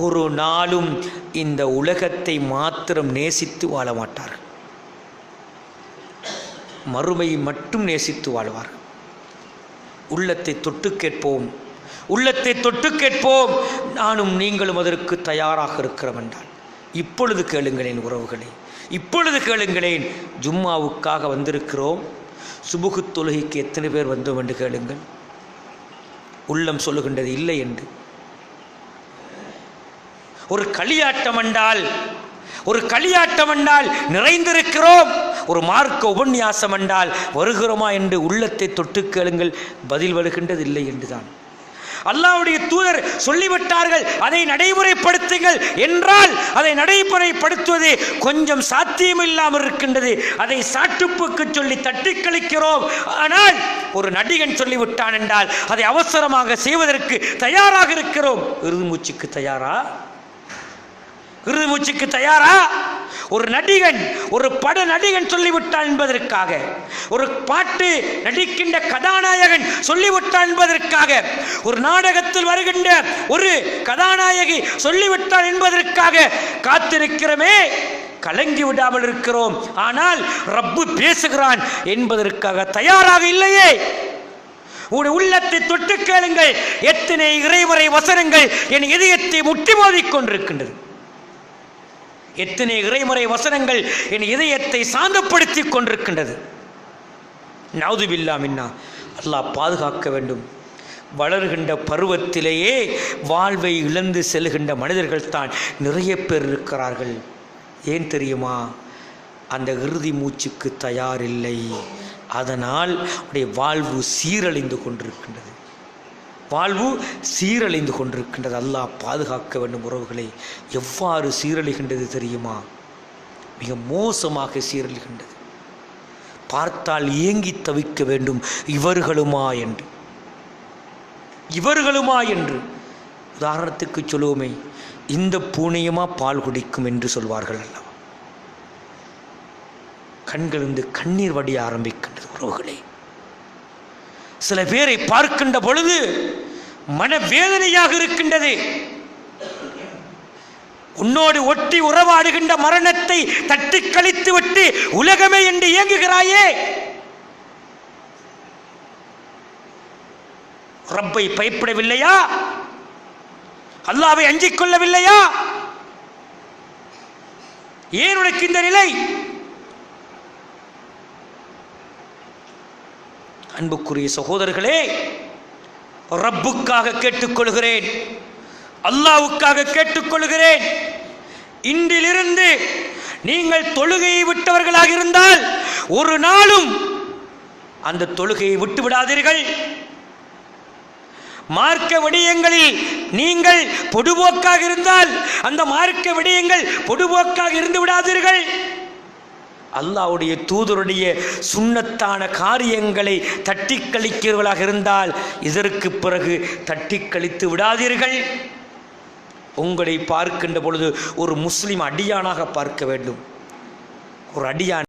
ஒரு நாளும் இந்த உலகத்தை மாத்திரம் நேசித்து வாழ மாட்டார்கள் மறுமையை மட்டும் நேசித்து வாழ்வார் உள்ளத்தை தொட்டு கேட்போம். உள்ளத்தை தொட்டு கேட்போம். நானும் நீங்களும் அதற்கு தயாராக இருக்கிறோம் என்றால் இப்பொழுது கேளுங்களேன் உறவுகளே. இப்பொழுது கேளுங்களேன். ஜும்மாவுக்காக வந்திருக்கிறோம். சுபுகு தொழுகைக்கு எத்தனை பேர் வந்தோம் என்று கேளுங்கள். உள்ளம் சொல்லுகின்றது இல்லை என்று. ஒரு களியாட்டம் என்றால் ஒரு களியாட்டம் என்றால் நிறைந்திருக்கிறோம். ஒரு மார்க்க உபன்யாசம் என்றால் வருகிறோமா என்று உள்ளத்தை தொட்டு கேளுங்கள் பதில் வருகின்றது இல்லை என்றுதான். அல்லாவுடைய தூதர் சொல்லிவிட்டார்கள் அதை நடைமுறைப்படுத்துங்கள். என்றால் அதை நடைமுறைப்படுத்துவது கொஞ்சம் சாத்தியமில்லாமல் இருக்கின்றது. அதை சாட்டுப்புக்கு சொல்லி தட்டி கழிக்கிறோம் ஆனால் ஒரு நடிகன் சொல்லிவிட்டான் என்றால் அதை அவசரமாக செய்வதற்கு தயாராக இருக்கிறோம். இறுதி மூச்சுக்கு தயாரா? இறுதி மூச்சுக்கு தயாரா? ஒரு நடிகன் ஒரு பட நடிகன் சொல்லிவிட்டான் என்பதற்காக ஒரு பாட்டு நடிக்கின்ற கதாநாயகன் சொல்லிவிட்டான் என்பதற்காக ஒரு நாடகத்தில் வருகின்ற ஒரு கதாநாயகி சொல்லிவிட்டான் என்பதற்காக காத்திருக்கிறோமே கலங்கி விடாமல் இருக்கிறோம். ஆனால் ரப்பு பேசுகிறான் என்பதற்காக தயாராக இல்லையே. உன் உள்ளத்தை தொட்டு கேளுங்கள். எத்தனை இறைவரை வசனங்கள் என் இதயத்தை முட்டி மோதிக் கொண்டிருக்கின்றது. எத்தனை இறைமுறை வசனங்கள் என் இதயத்தை சாந்தப்படுத்தி கொண்டிருக்கின்றது. நவுதுபில்லா மின்னா. அல்லாஹ் பாதுகாக்க வேண்டும். வளர்கின்ற பருவத்திலேயே வாழ்வை இழந்து செல்கின்ற மனிதர்கள் தான் நிறைய பேர் இருக்கிறார்கள். ஏன் தெரியுமா? அந்த இறுதி மூச்சுக்கு தயாரில்லை. அதனால் உடைய வாழ்வு சீரழிந்து கொண்டிருக்கின்றது. வாழ்வு சீரழிந்து கொண்டிருக்கின்றது. அல்லாஹ் பாதுகாக்க வேண்டும் உறவுகளை. எவ்வாறு சீரழிகின்றது தெரியுமா? மிக மோசமாக சீரழிகின்றது. பார்த்தால் ஏங்கி தவிக்க வேண்டும். இவர்களுமா என்று. இவர்களுமா என்று. உதாரணத்துக்கு சொல்லுவோமே இந்த பூனையுமா பால் குடிக்கும் என்று சொல்வார்கள் அல்லவா? கண்களிருந்து கண்ணீர் வடிய ஆரம்பிக்கின்றது உறவுகளே. சில பேரை பார்க்கின்ற பொழுது மனவேதனையாக இருக்கின்றது. உன்னோடு ஒட்டி உறவாடுகின்ற மரணத்தை தட்டி கழித்து விட்டு உலகமே என்று இயங்குகிறாயே. ரப்பை பயப்படவில்லையா? அல்லாவை அஞ்சிக் கொள்ளவில்லையா? ஏன் உனக்கு இந்த நிலை? அன்புக்குரிய சகோதரர்களே ரப்புக்காக கேட்டுக்கொள்கிறேன் அல்லாவுக்காக கேட்டுக்கொள்கிறேன். இன்றிலிருந்து நீங்கள் தொழுகையை விட்டவர்களாக இருந்தால் ஒரு நாளும் அந்த தொழுகையை விட்டு விடாதீர்கள். மார்க்க விடயங்களில் நீங்கள் பொடுபோக்காக இருந்தால் அந்த மார்க்க விடயங்கள் பொடுபோக்காக இருந்து விடாதீர்கள். அல்லாவுடைய தூதருடைய சுண்ணத்தான காரியங்களை தட்டி கழிக்கிறவர்களாக இருந்தால் இதற்கு பிறகு தட்டி கழித்து விடாதீர்கள். உங்களை பார்க்கின்ற பொழுது ஒரு முஸ்லிம் அடியானாக பார்க்க வேண்டும். ஒரு அடியான்